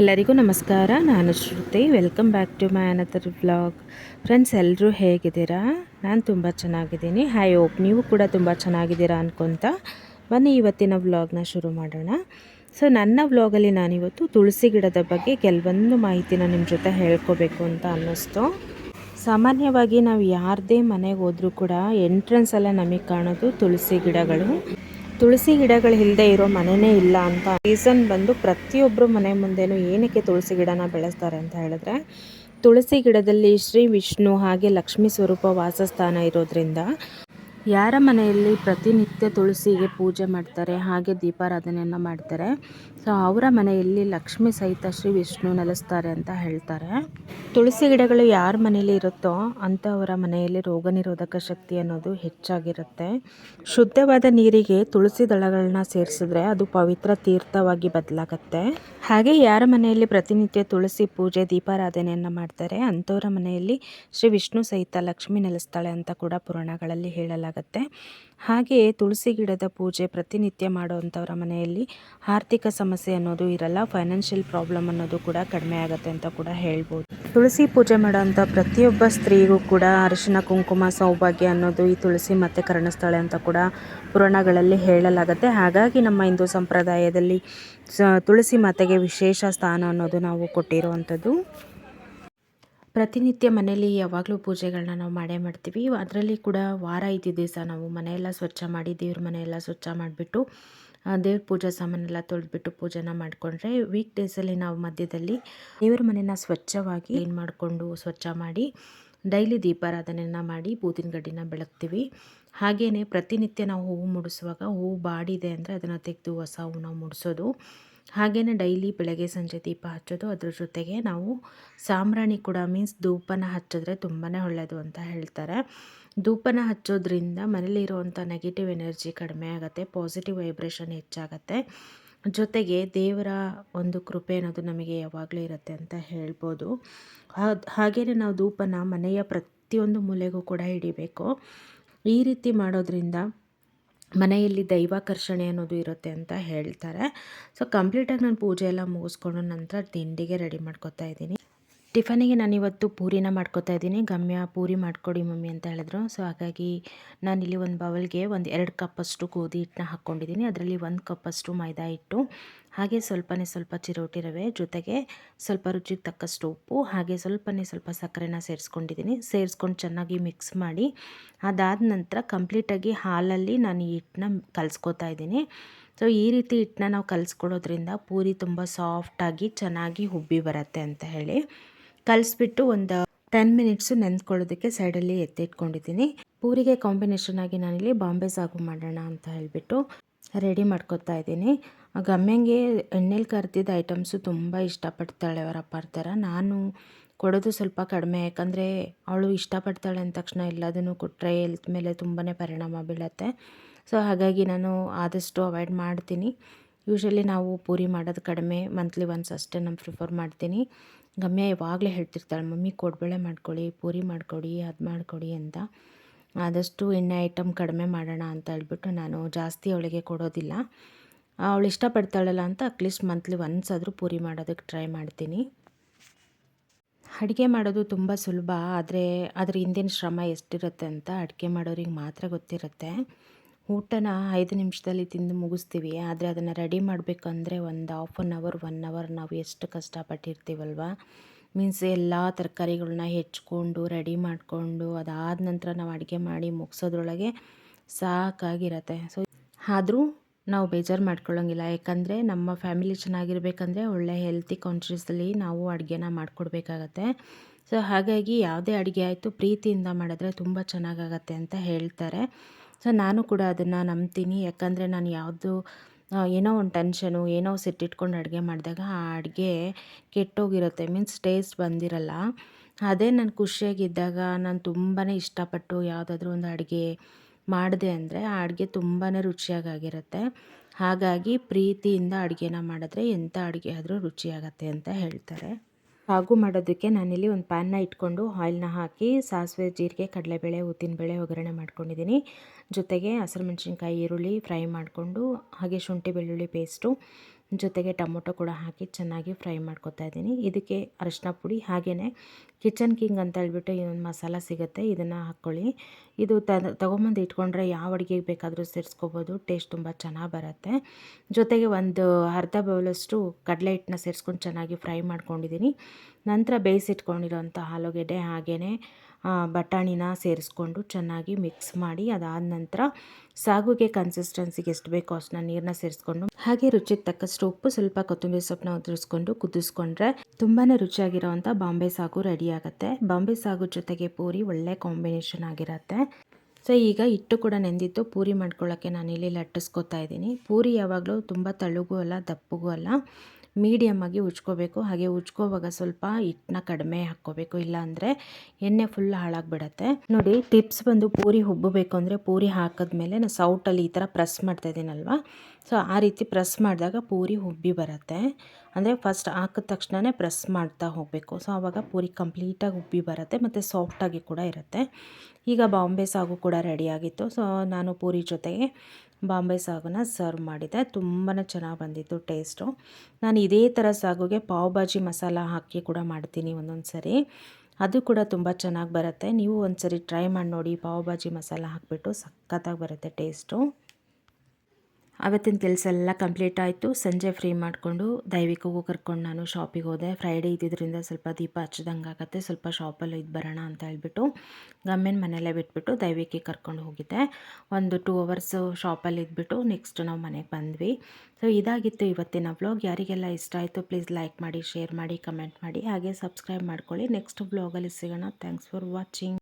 ಎಲ್ಲರಿಗೂ ನಮಸ್ಕಾರ. ನಾನು Shruti. Welcome back to my another vlog friends ಎಲ್ಲರೂ ಹೇಗಿದ್ದೀರಾ? ನಾನು ತುಂಬ ಚೆನ್ನಾಗಿದ್ದೀನಿ. ಹೈ ಹೋಪ್ ನೀವು ಕೂಡ ತುಂಬ ಚೆನ್ನಾಗಿದ್ದೀರಾ ಅನ್ಕೊತ ಬನ್ನಿ ಇವತ್ತಿನ ವ್ಲಾಗ್ನ ಶುರು ಮಾಡೋಣ. ಸೊ ನನ್ನ ವ್ಲಾಗಲ್ಲಿ ನಾನಿವತ್ತು ತುಳಸಿ ಗಿಡದ ಬಗ್ಗೆ ಕೆಲವೊಂದು ಮಾಹಿತಿನ ನಿಮ್ಮ ಜೊತೆ ಹೇಳ್ಕೋಬೇಕು ಅಂತ ಅನ್ನಿಸ್ತು. ಸಾಮಾನ್ಯವಾಗಿ ನಾವು ಯಾರದೇ ಮನೆಗೆ ಹೋದರೂ ಕೂಡ ಎಂಟ್ರೆನ್ಸಲ್ಲೇ ನಮಗೆ ಕಾಣೋದು ತುಳಸಿ ಗಿಡಗಳು. ತುಳಸಿ ಗಿಡಗಳು ಇಲ್ಲದೆ ಇರೋ ಮನೆಯೇ ಇಲ್ಲ ಅಂತ ರೀಸನ್ ಬಂದು ಪ್ರತಿಯೊಬ್ಬರು ಮನೆ ಮುಂದೆನೂ ಏನಕ್ಕೆ ತುಳಸಿ ಗಿಡನ ಬೆಳೆಸ್ತಾರೆ ಅಂತ ಹೇಳಿದ್ರೆ, ತುಳಸಿ ಗಿಡದಲ್ಲಿ ಶ್ರೀ ವಿಷ್ಣು ಹಾಗೆ ಲಕ್ಷ್ಮೀ ಸ್ವರೂಪ ವಾಸಸ್ಥಾನ ಇರೋದ್ರಿಂದ ಯಾರ ಮನೆಯಲ್ಲಿ ಪ್ರತಿನಿತ್ಯ ತುಳಸಿಗೆ ಪೂಜೆ ಮಾಡ್ತಾರೆ, ಹಾಗೆ ದೀಪಾರಾಧನೆಯನ್ನು ಮಾಡ್ತಾರೆ. ಸೊ ಅವರ ಮನೆಯಲ್ಲಿ ಲಕ್ಷ್ಮಿ ಸಹಿತ ಶ್ರೀ ವಿಷ್ಣು ನೆಲೆಸ್ತಾರೆ ಅಂತ ಹೇಳ್ತಾರೆ. ತುಳಸಿ ಗಿಡಗಳು ಯಾರ ಮನೆಯಲ್ಲಿ ಇರುತ್ತೋ ಅಂಥವರ ಮನೆಯಲ್ಲಿ ರೋಗ ನಿರೋಧಕ ಶಕ್ತಿ ಅನ್ನೋದು ಹೆಚ್ಚಾಗಿರುತ್ತೆ. ಶುದ್ಧವಾದ ನೀರಿಗೆ ತುಳಸಿ ದಳಗಳನ್ನ ಸೇರಿಸಿದ್ರೆ ಅದು ಪವಿತ್ರ ತೀರ್ಥವಾಗಿ ಬದಲಾಗತ್ತೆ. ಹಾಗೆ ಯಾರ ಮನೆಯಲ್ಲಿ ಪ್ರತಿನಿತ್ಯ ತುಳಸಿ ಪೂಜೆ, ದೀಪಾರಾಧನೆಯನ್ನು ಮಾಡ್ತಾರೆ ಅಂಥವರ ಮನೆಯಲ್ಲಿ ಶ್ರೀ ವಿಷ್ಣು ಸಹಿತ ಲಕ್ಷ್ಮಿ ನೆಲೆಸ್ತಾಳೆ ಅಂತ ಕೂಡ ಪುರಾಣಗಳಲ್ಲಿ ಹೇಳಲಾಗುತ್ತೆ. ಹಾಗೆಯೇ ತುಳಸಿ ಗಿಡದ ಪೂಜೆ ಪ್ರತಿನಿತ್ಯ ಮಾಡುವಂಥವರ ಮನೆಯಲ್ಲಿ ಆರ್ಥಿಕ ಸಮಸ್ಯೆ ಅನ್ನೋದು ಇರಲ್ಲ ಫೈನಾನ್ಷಿಯಲ್ ಪ್ರಾಬ್ಲಮ್ ಅನ್ನೋದು ಕೂಡ ಕಡಿಮೆ ಆಗುತ್ತೆ ಅಂತ ಕೂಡ ಹೇಳ್ಬೋದು. ತುಳಸಿ ಪೂಜೆ ಮಾಡೋವಂಥ ಪ್ರತಿಯೊಬ್ಬ ಸ್ತ್ರೀಗೂ ಕೂಡ ಅರಿಶಿನ ಕುಂಕುಮ ಸೌಭಾಗ್ಯ ಅನ್ನೋದು ಈ ತುಳಸಿ ಮತ್ತೆ ಕರ್ಣಸ್ಥಳೆ ಅಂತ ಕೂಡ ಪುರಾಣಗಳಲ್ಲಿ ಹೇಳಲಾಗುತ್ತೆ. ಹಾಗಾಗಿ ನಮ್ಮ ಹಿಂದೂ ಸಂಪ್ರದಾಯದಲ್ಲಿ ತುಳಸಿ ಮಾತೆಗೆ ವಿಶೇಷ ಸ್ಥಾನ ಅನ್ನೋದು ನಾವು ಕೊಟ್ಟಿರುವಂಥದ್ದು. ಪ್ರತಿನಿತ್ಯ ಮನೆಯಲ್ಲಿ ಯಾವಾಗಲೂ ಪೂಜೆಗಳನ್ನ ನಾವು ಮಾಡೇ ಮಾಡ್ತೀವಿ. ಅದರಲ್ಲಿ ಕೂಡ ವಾರ ಐದು ದಿವಸ ನಾವು ಮನೆಯೆಲ್ಲ ಸ್ವಚ್ಛ ಮಾಡಿ ದೇವ್ರ ಮನೆಯೆಲ್ಲ ಸ್ವಚ್ಛ ಮಾಡಿಬಿಟ್ಟು ದೇವ್ರ ಪೂಜಾ ಸಾಮಾನೆಲ್ಲ ತೊಳೆದ್ಬಿಟ್ಟು ಪೂಜೆನ ಮಾಡಿಕೊಂಡ್ರೆ ವೀಕ್ ಡೇಸಲ್ಲಿ ನಾವು ಮಧ್ಯದಲ್ಲಿ ದೇವ್ರ ಮನೆನ ಸ್ವಚ್ಛವಾಗಿ ಕ್ಲೀನ್ ಮಾಡಿಕೊಂಡು ಸ್ವಚ್ಛ ಮಾಡಿ ಡೈಲಿ ದೀಪಾರಾಧನೆಯನ್ನು ಮಾಡಿ ಬೂದಿನ ಗಡ್ಡಿನ ಬೆಳಗ್ತೀವಿ. ಹಾಗೆಯೇ ಪ್ರತಿನಿತ್ಯ ನಾವು ಹೂವು ಮುಡಿಸುವಾಗ ಹೂವು ಬಾಡಿದೆ ಅಂದರೆ ಅದನ್ನು ತೆಗೆದು ಹೊಸ ಹೂವು ನಾವು ಮುಡಿಸೋದು. ಹಾಗೆಯೇ ಡೈಲಿ ಬೆಳಗ್ಗೆ ಸಂಜೆ ದೀಪ ಹಚ್ಚೋದು. ಅದ್ರ ಜೊತೆಗೆ ನಾವು ಸಾಂಬ್ರಾಣಿ ಕೂಡ ಮೀನ್ಸ್ ಧೂಪನ ಹಚ್ಚಿದ್ರೆ ತುಂಬಾ ಒಳ್ಳೆಯದು ಅಂತ ಹೇಳ್ತಾರೆ. ಧೂಪನ ಹಚ್ಚೋದ್ರಿಂದ ಮನೇಲಿರುವಂಥ ನೆಗೆಟಿವ್ ಎನರ್ಜಿ ಕಡಿಮೆ ಆಗುತ್ತೆ ಪಾಸಿಟಿವ್ ವೈಬ್ರೇಷನ್ ಹೆಚ್ಚಾಗತ್ತೆ. ಜೊತೆಗೆ ದೇವರ ಒಂದು ಕೃಪೆ ಅನ್ನೋದು ನಮಗೆ ಯಾವಾಗಲೂ ಇರುತ್ತೆ ಅಂತ ಹೇಳ್ಬೋದು. ಹಾಗೆಯೇ ನಾವು ಧೂಪನ ಮನೆಯ ಪ್ರತಿಯೊಂದು ಮೂಲೆಗೂ ಕೂಡ ಹಿಡಿಬೇಕು. ಈ ರೀತಿ ಮಾಡೋದ್ರಿಂದ ಮನೆಯಲ್ಲಿ ದೈವಾಕರ್ಷಣೆ ಅನ್ನೋದು ಇರುತ್ತೆ ಅಂತ ಹೇಳ್ತಾರೆ. ಸೊ ಕಂಪ್ಲೀಟಾಗಿ ನಾನು ಪೂಜೆ ಎಲ್ಲ ಮುಗಿಸ್ಕೊಂಡು ನಂತರ ತಿಂಡಿಗೆ ರೆಡಿ ಮಾಡ್ಕೊತಾ ಇದ್ದೀನಿ. ಟಿಫನಿಗೆ ನಾನಿವತ್ತು ಪೂರಿನ ಮಾಡ್ಕೊತಾ ಇದ್ದೀನಿ. ಗಮ್ಯ ಪೂರಿ ಮಾಡಿಕೊಡಿ ಮಮ್ಮಿ ಅಂತ ಹೇಳಿದ್ರು. ಸೊ ಹಾಗಾಗಿ ನಾನಿಲ್ಲಿ ಒಂದು ಬೌಲ್ಗೆ ಒಂದು ಎರಡು ಕಪ್ಪಷ್ಟು ಗೋಧಿ ಹಿಟ್ಟನ್ನ ಹಾಕ್ಕೊಂಡಿದ್ದೀನಿ. ಅದರಲ್ಲಿ ಒಂದು ಕಪ್ಪಷ್ಟು ಮೈದಾ ಹಿಟ್ಟು, ಹಾಗೆ ಸ್ವಲ್ಪನೇ ಸ್ವಲ್ಪ ಚಿರೋಟಿ ರವೆ, ಜೊತೆಗೆ ಸ್ವಲ್ಪ ರುಚಿಗೆ ತಕ್ಕಷ್ಟು ಉಪ್ಪು, ಹಾಗೆ ಸ್ವಲ್ಪನೇ ಸ್ವಲ್ಪ ಸಕ್ಕರೆನ ಸೇರಿಸ್ಕೊಂಡಿದ್ದೀನಿ. ಸೇರಿಸ್ಕೊಂಡು ಚೆನ್ನಾಗಿ ಮಿಕ್ಸ್ ಮಾಡಿ, ಅದಾದ ನಂತರ ಕಂಪ್ಲೀಟಾಗಿ ಹಾಲಲ್ಲಿ ನಾನು ಈ ಹಿಟ್ಟನ್ನ ಕಲಿಸ್ಕೊತಾ ಇದ್ದೀನಿ. ಸೊ ಈ ರೀತಿ ಹಿಟ್ಟನ್ನ ನಾವು ಕಲಿಸ್ಕೊಡೋದ್ರಿಂದ ಪೂರಿ ತುಂಬ ಸಾಫ್ಟಾಗಿ ಚೆನ್ನಾಗಿ ಹುಬ್ಬಿ ಬರುತ್ತೆ ಅಂತ ಹೇಳಿ. ಕಲಿಸ್ಬಿಟ್ಟು ಒಂದು ಟೆನ್ ಮಿನಿಟ್ಸು ನೆನೆಸ್ಕೊಳ್ಳೋದಕ್ಕೆ ಸೈಡಲ್ಲಿ ಎತ್ತಿಟ್ಕೊಂಡಿದ್ದೀನಿ. ಪೂರಿಗೆ ಕಾಂಬಿನೇಷನ್ ಆಗಿ ನಾನಿಲ್ಲಿ ಬಾಂಬೆ ಸಾಗು ಮಾಡೋಣ ಅಂತ ಹೇಳಿಬಿಟ್ಟು ರೆಡಿ ಮಾಡ್ಕೊತಾ ಇದ್ದೀನಿ. ಗಮ್ಯಂಗೆ ಎಣ್ಣೆಲಿ ಕರೆದಿದ್ದ ಐಟಮ್ಸು ತುಂಬ ಇಷ್ಟಪಡ್ತಾಳೆ ಅವರ ಅಪ್ಪಾರ ನಾನು ಕೊಡೋದು ಸ್ವಲ್ಪ ಕಡಿಮೆ, ಯಾಕಂದರೆ ಅವಳು ಇಷ್ಟಪಡ್ತಾಳೆ ಅಂದ ತಕ್ಷಣ ಎಲ್ಲದನ್ನು ಕೊಟ್ಟರೆ ಹೆಲ್ತ್ ಮೇಲೆ ತುಂಬಾ ಪರಿಣಾಮ ಬೀಳತ್ತೆ. ಸೊ ಹಾಗಾಗಿ ನಾನು ಆದಷ್ಟು ಅವಾಯ್ಡ್ ಮಾಡ್ತೀನಿ. ಯೂಶ್ವಲಿ ನಾವು ಪೂರಿ ಮಾಡೋದು ಕಡಿಮೆ ಮಂತ್ಲಿ ಒನ್ಸ್ ಅಷ್ಟೇ ನಾನು ಪ್ರಿಫರ್ ಮಾಡ್ತೀನಿ. ಗಮ್ಯ ಯಾವಾಗಲೇ ಹೇಳ್ತಿರ್ತಾಳೆ, ಮಮ್ಮಿ ಕೊಡಬೇಳೆ ಮಾಡ್ಕೊಳ್ಳಿ, ಪೂರಿ ಮಾಡಿಕೊಡಿ, ಅದು ಮಾಡಿಕೊಡಿ ಅಂತ. ಆದಷ್ಟು ಎಣ್ಣೆ ಐಟಮ್ ಕಡಿಮೆ ಮಾಡೋಣ ಅಂತ ಹೇಳ್ಬಿಟ್ಟು ನಾನು ಜಾಸ್ತಿ ಅವಳಿಗೆ ಕೊಡೋದಿಲ್ಲ. ಅವಳು ಇಷ್ಟಪಡ್ತಾಳಲ್ಲ ಅಂತ ಅಟ್ಲೀಸ್ಟ್ ಮಂತ್ಲಿ ಒನ್ಸ್ ಆದರೂ ಪೂರಿ ಮಾಡೋದಕ್ಕೆ ಟ್ರೈ ಮಾಡ್ತೀನಿ. ಅಡುಗೆ ಮಾಡೋದು ತುಂಬ ಸುಲಭ, ಆದರೆ ಅದ್ರ ಹಿಂದಿನ ಶ್ರಮ ಎಷ್ಟಿರುತ್ತೆ ಅಂತ ಅಡುಗೆ ಮಾಡೋರಿಗೆ ಮಾತ್ರ ಗೊತ್ತಿರುತ್ತೆ. ಊಟನ ಐದು ನಿಮಿಷದಲ್ಲಿ ತಿಂದು ಮುಗಿಸ್ತೀವಿ. ಆದರೆ ಅದನ್ನು ರೆಡಿ ಮಾಡಬೇಕಂದ್ರೆ ಒಂದು half an hour one hour ನಾವು ಎಷ್ಟು ಕಷ್ಟಪಟ್ಟಿರ್ತೀವಲ್ವ? ಮೀನ್ಸ್ ಎಲ್ಲ ತರಕಾರಿಗಳನ್ನ ಹೆಚ್ಕೊಂಡು, ರೆಡಿ ಮಾಡಿಕೊಂಡು, ಅದಾದ ನಂತರ ನಾವು ಅಡುಗೆ ಮಾಡಿ ಮುಗಿಸೋದ್ರೊಳಗೆ ಸಾಕಾಗಿರತ್ತೆ. ಸೊ ಆದರೂ ನಾವು ಬೇಜಾರು ಮಾಡ್ಕೊಳ್ಳೋಂಗಿಲ್ಲ ಯಾಕಂದರೆ ನಮ್ಮ ಫ್ಯಾಮಿಲಿ ಚೆನ್ನಾಗಿರ್ಬೇಕಂದ್ರೆ ಒಳ್ಳೆ ಹೆಲ್ತಿ ಕಾನ್ಷಿಯಸ್ಲಿ ನಾವು ಅಡುಗೆನ ಮಾಡಿಕೊಡ್ಬೇಕಾಗತ್ತೆ. ಸೊ ಹಾಗಾಗಿ ಯಾವುದೇ ಅಡುಗೆ ಆಯಿತು ಪ್ರೀತಿಯಿಂದ ಮಾಡಿದ್ರೆ ತುಂಬ ಚೆನ್ನಾಗಾಗತ್ತೆ ಅಂತ ಹೇಳ್ತಾರೆ. ಸೊ ನಾನು ಕೂಡ ಅದನ್ನು ನಂಬ್ತೀನಿ. ಯಾಕಂದರೆ ನಾನು ಯಾವುದು ಏನೋ ಒಂದು ಟೆನ್ಷನು, ಏನೋ ಸಿಟ್ಟಿಟ್ಕೊಂಡು ಅಡುಗೆ ಮಾಡಿದಾಗ ಆ ಅಡುಗೆ ಕೆಟ್ಟೋಗಿರುತ್ತೆ. ಮೀನ್ಸ್ ಟೇಸ್ಟ್ ಬಂದಿರಲ್ಲ. ಅದೇ ನಾನು ಖುಷಿಯಾಗಿದ್ದಾಗ ನಾನು ತುಂಬಾ ಇಷ್ಟಪಟ್ಟು ಯಾವುದಾದ್ರೂ ಒಂದು ಅಡುಗೆ ಮಾಡಿದೆ ಅಂದರೆ ಆ ಅಡುಗೆ ತುಂಬಾ ರುಚಿಯಾಗಿರುತ್ತೆ ಹಾಗಾಗಿ ಪ್ರೀತಿಯಿಂದ ಅಡುಗೆನ ಮಾಡಿದ್ರೆ ಎಂಥ ಅಡುಗೆ ಆದರೂ ರುಚಿಯಾಗತ್ತೆ ಅಂತ ಹೇಳ್ತಾರೆ. ಹಾಗೂ ಮಾಡೋದಕ್ಕೆ ನಾನಿಲ್ಲಿ ಒಂದು ಪ್ಯಾನ್ನ ಇಟ್ಕೊಂಡು ಆಯಿಲ್ನ ಹಾಕಿ ಸಾಸಿವೆ, ಜೀರಿಗೆ, ಕಡಲೆಬೇಳೆ ಉದ್ದಿನಬೇಳೆ ಒಗ್ಗರಣೆ ಮಾಡ್ಕೊಂಡಿದ್ದೀನಿ. ಜೊತೆಗೆ ಹಸಿರು ಮೆಣಸಿನ್ಕಾಯಿ, ಈರುಳ್ಳಿ ಫ್ರೈ ಮಾಡಿಕೊಂಡು ಹಾಗೆ ಶುಂಠಿ, ಬೆಳ್ಳುಳ್ಳಿ ಪೇಸ್ಟು ಜೊತೆಗೆ ಟೊಮೊಟೊ ಕೂಡ ಹಾಕಿ ಚೆನ್ನಾಗಿ ಫ್ರೈ ಮಾಡ್ಕೊತಾ ಇದ್ದೀನಿ. ಇದಕ್ಕೆ ಅರಿಶಿನ ಪುಡಿ ಹಾಗೆಯೇ ಕಿಚನ್ ಕಿಂಗ್ ಅಂತ ಹೇಳ್ಬಿಟ್ಟು ಇನ್ನೊಂದು ಮಸಾಲ ಸಿಗುತ್ತೆ, ಇದನ್ನು ಹಾಕ್ಕೊಳ್ಳಿ ಇದು ತಗೊಂಬಂದು ಇಟ್ಕೊಂಡ್ರೆ ಯಾವ ಅಡುಗೆಗೆ ಬೇಕಾದರೂ ಸೇರಿಸ್ಕೋಬೋದು, ಟೇಸ್ಟ್ ತುಂಬ ಚೆನ್ನಾಗಿ ಬರುತ್ತೆ. ಜೊತೆಗೆ ಒಂದು ಅರ್ಧ ಬೌಲಷ್ಟು ಕಡಲೆ ಹಿಟ್ಟನ್ನ ಸೇರಿಸ್ಕೊಂಡು ಚೆನ್ನಾಗಿ ಫ್ರೈ ಮಾಡ್ಕೊಂಡಿದ್ದೀನಿ. ನಂತರ ಬೇಯಿಸಿಟ್ಕೊಂಡಿರೋಂಥ ಆಲೂಗೆಡ್ಡೆ ಹಾಗೆಯೇ ಬಟಾಣಿನ ಸೇರಿಸ್ಕೊಂಡು ಚೆನ್ನಾಗಿ ಮಿಕ್ಸ್ ಮಾಡಿ ಅದಾದ ನಂತರ ಸಾಗುಗೆ ಕನ್ಸಿಸ್ಟೆನ್ಸಿಗೆ ಎಷ್ಟು ಬೇಕೋ ಅಷ್ಟನ್ನ ನೀರನ್ನ ಸೇರಿಸ್ಕೊಂಡು, ಹಾಗೆ ರುಚಿಗೆ ತಕ್ಕಷ್ಟು ಉಪ್ಪು, ಸ್ವಲ್ಪ ಕೊತ್ತಂಬರಿ ಸೊಪ್ಪನ್ನ ಉದುರಿಸ್ಕೊಂಡು ಕುದಿಸ್ಕೊಂಡ್ರೆ ತುಂಬಾ ರುಚಿಯಾಗಿರೋವಂಥ ಬಾಂಬೆ ಸಾಗು ರೆಡಿ ಆಗುತ್ತೆ. ಬಾಂಬೆ ಸಾಗು ಜೊತೆಗೆ ಪೂರಿ ಒಳ್ಳೆ ಕಾಂಬಿನೇಷನ್ ಆಗಿರುತ್ತೆ. ಸೊ ಈಗ ಹಿಟ್ಟು ಕೂಡ ನೆಂದಿತ್ತು. ಪೂರಿ ಮಾಡ್ಕೊಳ್ಳೋಕ್ಕೆ ನಾನಿಲ್ಲಿ ಲಟ್ಟಿಸ್ಕೊತಾ ಇದ್ದೀನಿ. ಪೂರಿ ಯಾವಾಗಲೂ ತುಂಬ ತಳುಗೂ ಅಲ್ಲ, ದಪ್ಪಗೂ ಅಲ್ಲ. ಮೀಡಿಯಮ್ಮಾಗಿ ಉಜ್ಕೋಬೇಕು. ಹಾಗೆ ಉಜ್ಕೋವಾಗ ಸ್ವಲ್ಪ ಹಿಟ್ಟನ್ನ ಕಡಿಮೆ ಹಾಕ್ಕೋಬೇಕು. ಇಲ್ಲಾಂದರೆ ಎಣ್ಣೆ ಫುಲ್ ಹಾಳಾಗಿಬಿಡತ್ತೆ. ನೋಡಿ ಟಿಪ್ಸ್ ಬಂದು ಪೂರಿ ಹುಬ್ಬಬೇಕು ಅಂದರೆ ಪೂರಿ ಹಾಕಿದ್ಮೇಲೆ ನಾನು ಸೌಟಲ್ಲಿ ಈ ಥರ ಪ್ರೆಸ್ ಮಾಡ್ತಾ ಇದ್ದೀನಲ್ವ? ಸೊ ಆ ರೀತಿ ಪ್ರೆಸ್ ಮಾಡಿದಾಗ ಪೂರಿ ಹುಬ್ಬಿ ಬರುತ್ತೆ. ಅಂದರೆ ಫಸ್ಟ್ ಹಾಕಿದ ತಕ್ಷಣವೇ ಪ್ರೆಸ್ ಮಾಡ್ತಾ ಹೋಗಬೇಕು. ಸೊ ಆವಾಗ ಪೂರಿ ಕಂಪ್ಲೀಟಾಗಿ ಉಬ್ಬಿ ಬರುತ್ತೆ ಮತ್ತು ಸಾಫ್ಟಾಗಿ ಕೂಡ ಇರುತ್ತೆ. ಈಗ ಬಾಂಬೆ ಸಾಗು ಕೂಡ ರೆಡಿಯಾಗಿತ್ತು ಸೊ ನಾನು ಪೂರಿ ಜೊತೆಗೆ ಬಾಂಬೆ ಸಾಗುನ ಸರ್ವ್ ಮಾಡಿದೆ. ತುಂಬಾ ಚೆನ್ನಾಗಿ ಬಂದಿತ್ತು ಟೇಸ್ಟು. ನಾನು ಇದೇ ಥರ ಸಾಗುಗೆ ಪಾವ್ ಭಾಜಿ ಮಸಾಲ ಹಾಕಿ ಕೂಡ ಮಾಡ್ತೀನಿ ಒಂದೊಂದು ಸರಿ ಅದು ಕೂಡ ತುಂಬ ಚೆನ್ನಾಗಿ ಬರುತ್ತೆ. ನೀವು ಒಂದು ಸರಿ ಟ್ರೈ ಮಾಡಿ ನೋಡಿ ಪಾವ್ ಭಾಜಿ ಮಸಾಲ ಹಾಕಿಬಿಟ್ಟು ಸಖತ್ತಾಗಿ ಬರುತ್ತೆ ಟೇಸ್ಟು. ಆವತ್ತಿನ ಕೆಲಸ ಎಲ್ಲ ಕಂಪ್ಲೀಟ್ ಆಯಿತು. ಸಂಜೆ ಫ್ರೀ ಮಾಡಿಕೊಂಡು ದೈವಿಕಗೂ ಕರ್ಕೊಂಡು ನಾನು ಶಾಪಿಗೆ ಹೋದೆ. ಫ್ರೈಡೇ ಇದ್ದಿದ್ದರಿಂದ ಸ್ವಲ್ಪ ದೀಪ ಹಚ್ಚಿದಂಗೆ ಆಗುತ್ತೆ. ಸ್ವಲ್ಪ ಶಾಪಲ್ಲಿ ಇದು ಬರೋಣ ಅಂತ ಹೇಳ್ಬಿಟ್ಟು ಗಮ್ಮಿನ ಮನೆಯಲ್ಲೇ ಬಿಟ್ಬಿಟ್ಟು ದೈವಿಕೆ ಕರ್ಕೊಂಡು ಹೋಗಿದ್ದೆ. ಒಂದು ಟೂ ಅವರ್ಸು ಶಾಪಲ್ಲಿ ಇದ್ಬಿಟ್ಟು ನೆಕ್ಸ್ಟ್ ನಾವು ಮನೆಗೆ ಬಂದ್ವಿ. ಸೊ ಇದಾಗಿತ್ತು ಇವತ್ತಿನ ಬ್ಲಾಗ್ ಯಾರಿಗೆಲ್ಲ ಇಷ್ಟ ಆಯಿತು ಪ್ಲೀಸ್ ಲೈಕ್ ಮಾಡಿ ಶೇರ್ ಮಾಡಿ ಕಮೆಂಟ್ ಮಾಡಿ. ಹಾಗೆ ಸಬ್ಸ್ಕ್ರೈಬ್ ಮಾಡ್ಕೊಳ್ಳಿ. ನೆಕ್ಸ್ಟ್ ವ್ಲಾಗಲ್ಲಿ ಸಿಗೋಣ. Thanks for watching